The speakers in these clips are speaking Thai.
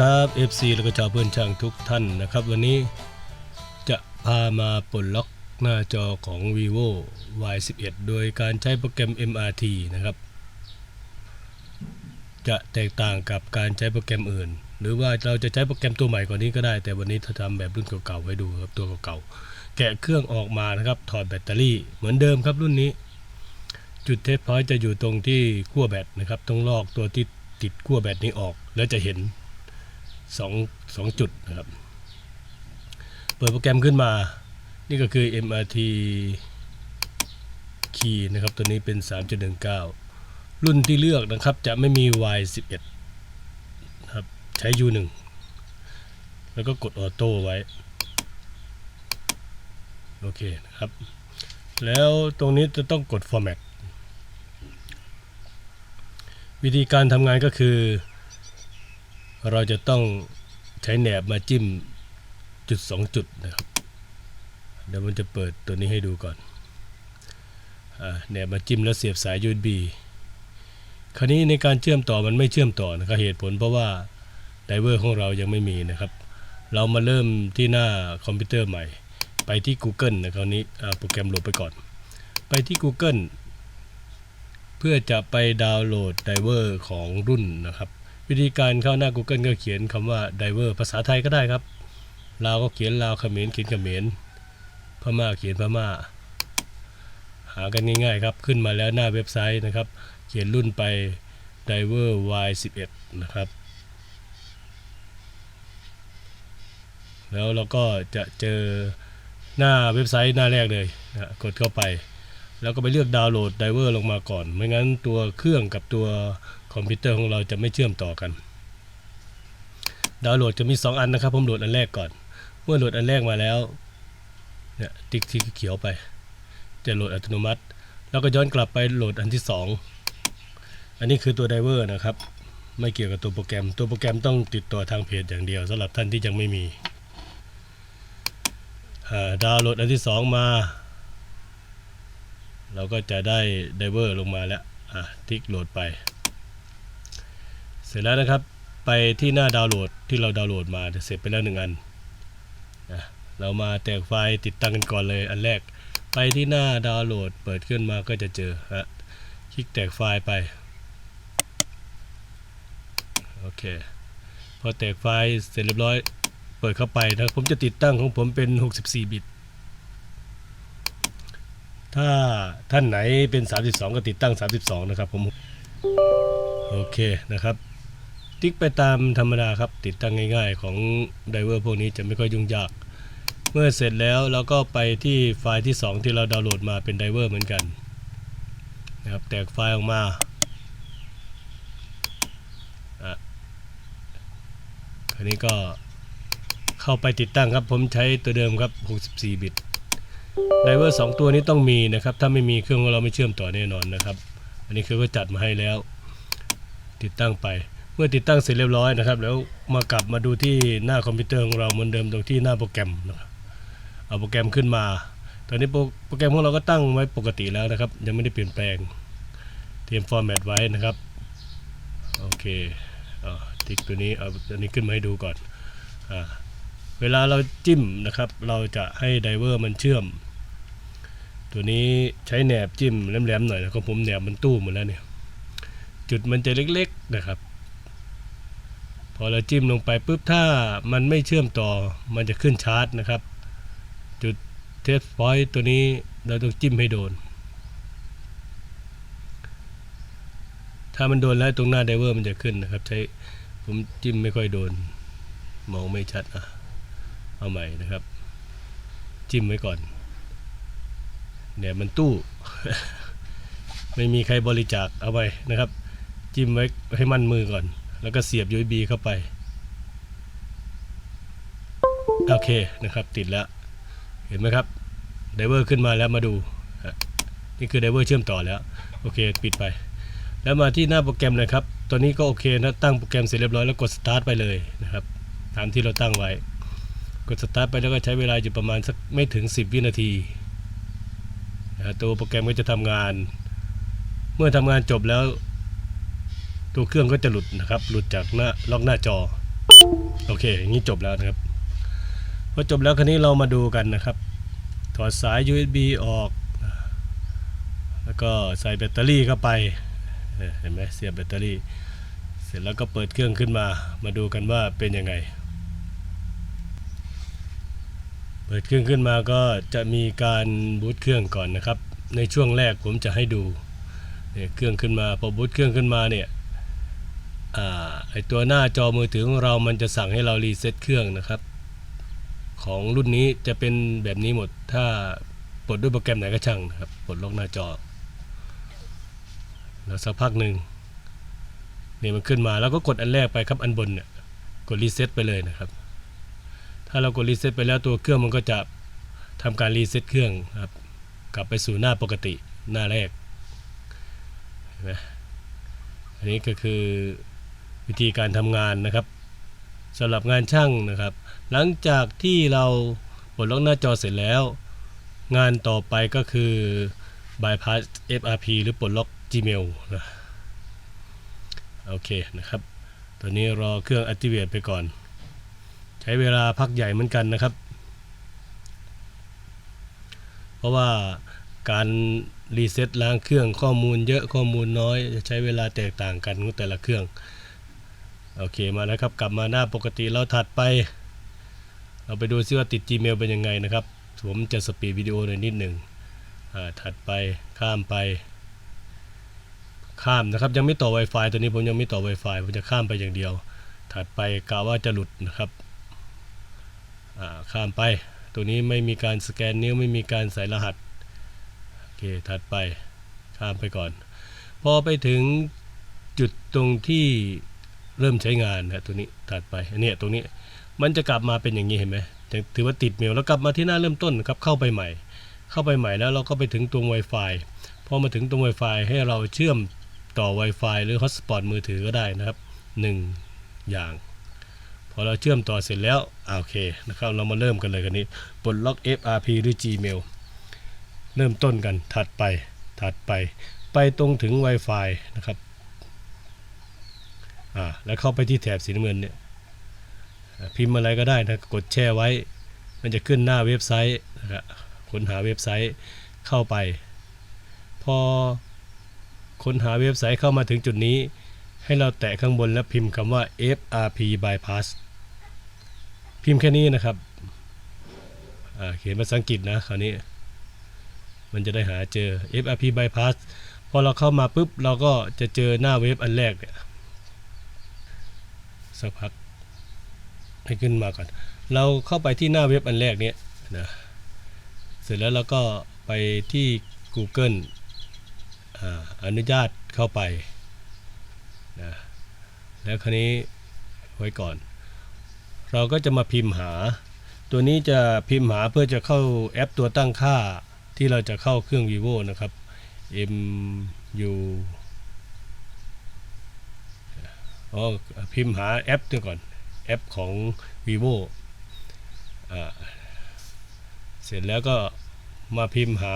ครับ FC แล้วก็ชาวเพื่อนช่างทุกท่านนะครับ วันนี้จะพามาปลดล็อกหน้าจอของ vivo Y11 โดยการใช้โปรแกรม MRT นะครับ จะแตกต่างกับการใช้โปรแกรมอื่น หรือว่าเราจะใช้โปรแกรมตัวใหม่กว่านี้ก็ได้ แต่วันนี้ถ้าทำแบบรุ่นเก่าๆไว้ดูครับตัวเก่าๆแกะเครื่องออกมานะครับถอดแบตเตอรี่เหมือนเดิมครับรุ่นนี้ จุดเทสพอยต์จะอยู่ตรงที่ขั้วแบตนะครับต้องลอกตัวที่ติดขั้วแบตนี้ออกแล้วจะเห็น สองสองจุดนะครับ เปิดโปรแกรมขึ้นมา นี่ก็คือ MRT Key นะครับ ตัวนี้เป็น 3.19 รุ่นที่เลือกนะครับจะไม่มี Y11 นะครับใช้ U1 แล้วก็กดออโต้ไว้ โอเคนะครับ แล้วตรงนี้จะต้องกด Format วิธีการทำงานก็คือ เราจะต้องใช้แหนบมาจิ้มจุดสองจุดนะครับเดี๋ยวมันจะเปิดตัวนี้ให้ดูก่อนอแหนบมาจิ้มแล้วเสียบสาย USB คราวนี้ในการเชื่อมต่อมันไม่เชื่อมต่อนะครับเหตุผลเพราะว่าไดเวอร์ของเรายังไม่มีนะครับ เรามาเริ่มที่หน้าคอมพิวเตอร์ใหม่ ไปที่ Google นะคราวนี้โปรแกรมโหลดไปก่อน ไปที่ Google เพื่อจะไปดาวน์โหลดไดเวอร์ของรุ่นนะครับ วิธีการเข้าหน้า Google ก็เขียนคำว่า diver ภาษาไทยก็ได้ครับ ลาวก็เขียนลาวเขมรเขียนเขมรพม่าเขียนพม่า หากันง่ายๆครับ ขึ้นมาแล้วหน้าเว็บไซต์นะครับ เขียนรุ่นไป diver y11 นะครับ แล้วเราก็จะเจอหน้าเว็บไซต์หน้าแรกเลยนะกดเข้าไป แล้วก็ไปเลือกดาวน์โหลดไดเวอร์ลงมาก่อน ไม่งั้นตัวเครื่องกับตัว คอมพิวเตอร์ของเราจะไม่เชื่อมต่อกัน ดาวน์โหลดจะมี 2 อันนะครับ ผมโหลดอันแรกก่อน เมื่อโหลดอันแรกมาแล้วเนี่ยติ๊กที่เขียวไป จะโหลดอัตโนมัติ แล้วก็ย้อนกลับไปโหลดอันที่ 2 อันนี้คือตัวไดเวอร์นะครับ ไม่เกี่ยวกับตัวโปรแกรม ตัวโปรแกรมต้องติดต่อทางเพจอย่างเดียวสำหรับท่านที่ยังไม่มีดาวน์โหลดอันที่ 2 มา เราก็จะได้ไดเวอร์ลงมาแล้ว อะติ๊กโหลดไป ร็จแล้วนะครับ ไปที่หน้าดาวน์โหลดที่เราดาวน์โหลดมาเสร็จไปแล้วหนึ่งอันนะเรามาแตกไฟล์ติดตั้งกันก่อนเลยอันแรก ไปที่หน้าดาวน์โหลด เปิดขึ้นมาก็จะเจอฮะคลิกแตกไฟล์ไปโอเคพอแตกไฟล์เสร็จเรียบร้อย เปิดเข้าไปนะผมจะติดตั้งของผมเป็น 64 บิตถ้าท่านไหนเป็น 32 ก็ติดตั้ง 32 นะครับผม โอเคนะครับ ติ๊กไปตามธรรมดาครับ ติดตั้งง่ายๆของไดเวอร์พวกนี้จะไม่ค่อยยุ่งยาก เมื่อเสร็จแล้วเราก็ไปที่ไฟล์ที่ 2 ที่เราดาวน์โหลดมาเป็นไดเวอร์เหมือนกันนะครับแตกไฟล์ออกมาอะคราวนี้ก็เข้าไปติดตั้งครับ ผมใช้ตัวเดิมครับ 64 บิตไดเวอร์สองตัวนี้ต้องมีนะครับ ถ้าไม่มีเครื่องของเราไม่เชื่อมต่อแน่นอนนะครับ อันนี้คือก็จัดมาให้แล้ว ติดตั้งไป เมื่อติดตั้งเสร็จเรียบร้อยนะครับ แล้วมากลับมาดูที่หน้าคอมพิวเตอร์ของเราเหมือนเดิมตรงที่หน้าโปรแกรมนะครับเอาโปรแกรมขึ้นมา ตอนนี้โปรแกรมของเราก็ตั้งไว้ปกติแล้วนะครับ ยังไม่ได้เปลี่ยนแปลงเตรียมฟอร์แมตไว้นะครับโอเคอ่าติ๊กตัวนี้เอาตัวนี้ขึ้นมาให้ดูก่อนอเวลาเราจิ้มนะครับ เราจะให้ไดเวอร์มันเชื่อม ตัวนี้ใช้แหนบจิ้มแหลมๆหน่อยนะครับผมแหนบมันตู้หมดแล้วเนี่ยจุดมันจะเล็กๆนะครับ พอเราจิ้มลงไปปุ๊บถ้ามันไม่เชื่อมต่อมันจะขึ้นชาร์จนะครับ จุดเทสพอยต์ตัวนี้เราต้องจิ้มให้โดน ถ้ามันโดนแล้วตรงหน้าไดเวอร์มันจะขึ้นนะครับ ใช้ผมจิ้มไม่ค่อยโดน มองไม่ชัดอะเอาใหม่นะครับ จิ้มไว้ก่อนเนี่ยมันตู้ ไม่มีใครบริจาคเอาไปนะครับ จิ้มไว้ให้มั่นมือก่อน แล้วก็เสียบ USB เข้าไป โอเคนะครับติดแล้ว เห็นไหมครับไดเวอร์ขึ้นมาแล้วมาดู นี่คือไดเวอร์เชื่อมต่อแล้ว โอเค ปิดไป แล้วมาที่หน้าโปรแกรมนะครับตัวนี้ก็โอเคนะ ตั้งโปรแกรมเสร็จเรียบร้อยแล้วกดสตาร์ทไปเลยนะครับ ตามที่เราตั้งไว้ กดสตาร์ทไปแล้วก็ใช้เวลาอยู่ประมาณสักไม่ถึง 10 วินาทีนะฮะตัวโปรแกรมก็จะทำงาน เมื่อทำงานจบแล้ว ตัวเครื่องก็จะหลุดนะครับ หลุดจากหน้าล็อกหน้าจอ โอเคอย่างนี้จบแล้วนะครับพอจบแล้วคราวนี้เรามาดูกันนะครับถอดสาย USB ออก แล้วก็ใส่แบตเตอรี่เข้าไปเห็นไหมเสียบแบตเตอรี่ เสร็จแล้วก็เปิดเครื่องขึ้นมา มาดูกันว่าเป็นยังไง เปิดเครื่องขึ้นมาก็จะมีการบูตเครื่องก่อนนะครับ ในช่วงแรกผมจะให้ดูเนี่ยเครื่องขึ้นมาพอบูตเครื่องขึ้นมาเนี่ย ไอตัวหน้าจอมือถือของเรามันจะสั่งให้เรารีเซ็ตเครื่องนะครับ ของรุ่นนี้จะเป็นแบบนี้หมดถ้าปลดด้วยโปรแกรมไหนก็ช่างนะครับปลดล็อกหน้าจอ แล้วสักพักหนึ่งนี่มันขึ้นมาแล้วก็กดอันแรกไปครับอันบนเนี่ยกดรีเซ็ตไปเลยนะครับ ถ้าเรากดรีเซ็ตไปแล้วตัวเครื่องมันก็จะทำการรีเซ็ตเครื่องครับกลับไปสู่หน้าปกติหน้าแรกเห็นไหมอันนี้ก็คือ วิธีการทำงานนะครับสำหรับงานช่างนะครับ หลังจากที่เราปลดล็อกหน้าจอเสร็จแล้ว งานต่อไปก็คือ bypass FRP หรือปลดล็อก Gmail นะโอเคนะครับ ตอนนี้รอเครื่อง activate ไปก่อน ใช้เวลาพักใหญ่เหมือนกันนะครับ เพราะว่าการรีเซ็ตล้างเครื่องข้อมูลเยอะข้อมูลน้อย จะใช้เวลาแตกต่างกันของแต่ละเครื่อง โอเคมาแล้วครับกลับมาหน้าปกติเราถัดไป เราไปดูซิว่าติด Gmail เป็นยังไงนะครับผมจะสปีดวิดีโอหน่อยนิดหนึ่งอ่าถัดไปข้ามไปข้ามนะครับยังไม่ต่อ Wi-Fi ตัวนี้ผมยังไม่ต่อ Wi-Fi ผมจะข้ามไปอย่างเดียว ถัดไปกะว่าจะหลุดนะครับอ่าข้ามไป ตัวนี้ไม่มีการสแกนนิ้วไม่มีการใส่รหัสโอเคถัดไปข้ามไปก่อน พอไปถึงจุดตรงที่ เริ่มใช้งานนะตัวนี้ถัดไปอันนี้ตรงนี้มันจะกลับมาเป็นอย่างนี้เห็นไหมถือว่าติดเมลแล้วกลับมาที่หน้าเริ่มต้นครับเข้าไปใหม่ เข้าไปใหม่แล้วเราก็ไปถึงตรง Wi-Fi พอมาถึงตรง Wi-Fi ให้เราเชื่อมต่อ Wi-Fi หรือ Hotspot มือถือก็ได้นะครับหนึ่งอย่าง พอเราเชื่อมต่อเสร็จแล้วอโอเคนะครับเรามาเริ่มกันเลยกันนี้ปลดล็อก FRP หรือ Gmail เริ่มต้นกันถัดไปถัดไป ไปตรงถึง Wi-Fi นะครับ อ่าแล้วเข้าไปที่แถบสีน้ำเงินเนี่ยพิมพ์อะไรก็ได้นะกดแช่ไว้ มันจะขึ้นหน้าเว็บไซต์นะครับค้นหาเว็บไซต์เข้าไป พอค้นหาเว็บไซต์เข้ามาถึงจุดนี้ ให้เราแตะข้างบนแล้วพิมพ์คำว่า FRP bypass พิมพ์แค่นี้นะครับเขียนภาษาอังกฤษนะคราวนี้ มันจะได้หาเจอ FRP bypass พอเราเข้ามาปุ๊บ เราก็จะเจอหน้าเว็บอันแรกเนี่ย สักพักให้ขึ้นมาก่อน เราเข้าไปที่หน้าเว็บอันแรกเนี้ยนะเสร็จแล้วเราก็ไปที่ Google อ่าอนุญาตเข้าไปนะแล้วคราวนี้ไว้ก่อน เราก็จะมาพิมพ์หา ตัวนี้จะพิมพ์หาเพื่อจะเข้าแอปตัวตั้งค่าที่เราจะเข้าเครื่อง vivo นะครับ M U อ๋อพิมพ์หาแอปตัวก่อน แอปของ vivo อ่าเสร็จแล้วก็มาพิมพ์หา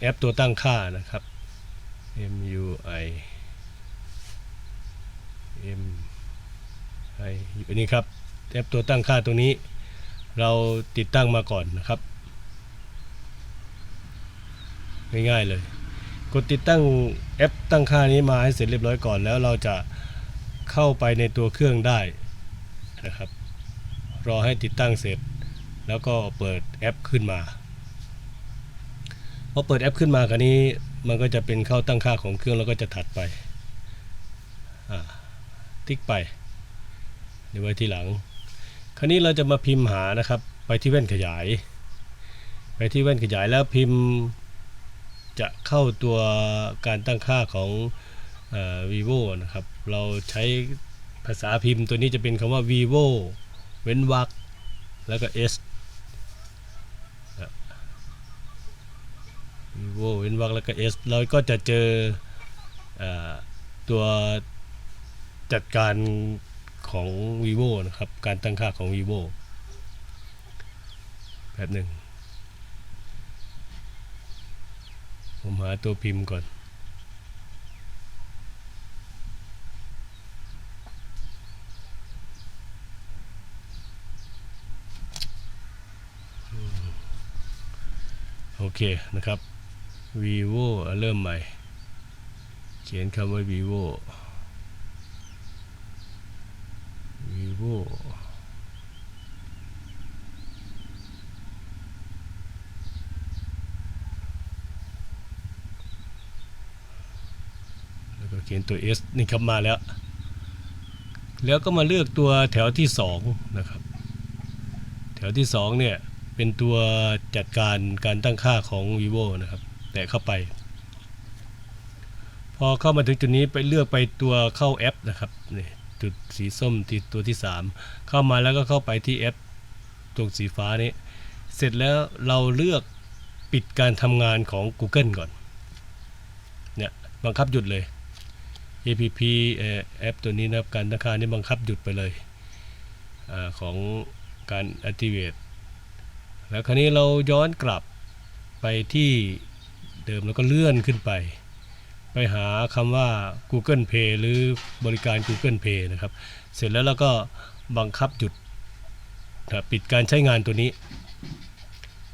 แอปตัวตั้งค่านะครับ M U I M I อันนี้ครับ แอปตัวตั้งค่าตรงนี้ เราติดตั้งมาก่อนนะครับ ง่ายๆเลย กดติดตั้งแอปตั้งค่านี้มาให้เสร็จเรียบร้อยก่อนแล้วเราจะ เข้าไปในตัวเครื่องได้นะครับ รอให้ติดตั้งเสร็จ แล้วก็เปิดแอปขึ้นมาพอเปิดแอปขึ้นมาคราวนี้มันก็จะเป็นเข้าตั้งค่าของเครื่องแล้วก็จะถัดไปติ๊กไปเดี๋ยวไว้ที่หลัง คราวนี้เราจะมาพิมพ์หานะครับ ไปที่แว่นขยาย ไปที่แว่นขยายแล้วพิมพ์จะเข้าตัวการตั้งค่าของ vivo นะครับ เราใช้ภาษาพิมพ์ตัวนี้จะเป็นคำว่า vivo เว้นวรรคแล้วก็ s vivo เว้นวรรคแล้วก็ s เราก็จะเจอเออตัวจัดการของ vivo นะครับ การตั้งค่าของ vivo แบบหนึ่งผมหาตัวพิมพ์ก่อน โอเคนะครับ vivo อ่เริ่มใหม่ เขียนคำว่า vivo vivo แล้วก็เขียนตัว S นี่ครับมาแล้ว แล้วก็มาเลือกตัวแถวที่สองนะครับ แถวที่สองเนี่ย เป็นตัวจัดการการตั้งค่าของ vivo นะครับ แต่เข้าไป พอเข้ามาถึงจุดนี้ไปเลือกไปตัวเข้าแอปนะครับนี่จุดสีส้มที่ตัวที่ 3 เข้ามาแล้วก็เข้าไปที่แอปตรงสีฟ้านี้ เสร็จแล้วเราเลือกปิดการทำงานของ Google ก่อนเนี่ยบังคับหยุดเลย app เอ่อแอปตัวนี้นะครับการตั้งค่านี่บังคับหยุดไปเลยอของการ activate แล้วคราวนี้เราย้อนกลับไปที่เดิมแล้วก็เลื่อนขึ้นไป ไปหาคำว่า Google Pay หรือบริการ Google Pay นะครับ เสร็จแล้วเราก็บังคับหยุดปิดการใช้งานตัวนี้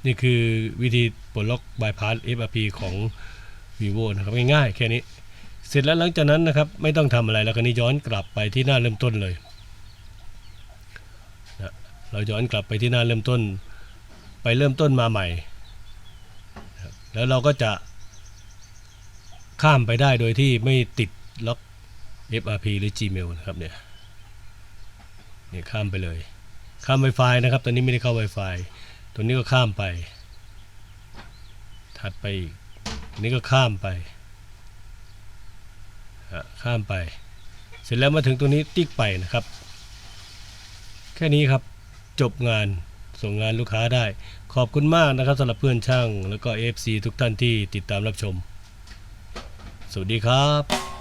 นี่คือวิธีปลดล็อก bypass FRP ของ vivo นะครับง่ายๆแค่นี้ เสร็จแล้วหลังจากนั้นนะครับ ไม่ต้องทำอะไรแล้วคราวนี้ย้อนกลับไปที่หน้าเริ่มต้นเลยนะเราย้อนกลับไปที่หน้าเริ่มต้น ไปเริ่มต้นมาใหม่ แล้วเราก็จะข้ามไปได้โดยที่ไม่ติดล็อก FRP หรือ Gmail นะครับเนี่ยเนี่ยข้ามไปเลย ข้าม Wi-Fi นะครับ ตอนนี้ไม่ได้เข้า Wi-Fi ตัวนี้ก็ข้ามไป ถัดไปอีกอันนี้ก็ข้ามไปข้ามไป เสร็จแล้วมาถึงตัวนี้ติ๊กไปนะครับ แค่นี้ครับจบงาน ส่งงานลูกค้าได้ ขอบคุณมากนะครับสำหรับเพื่อนช่าง แล้วก็ FC ทุกท่านที่ติดตามรับชม สวัสดีครับ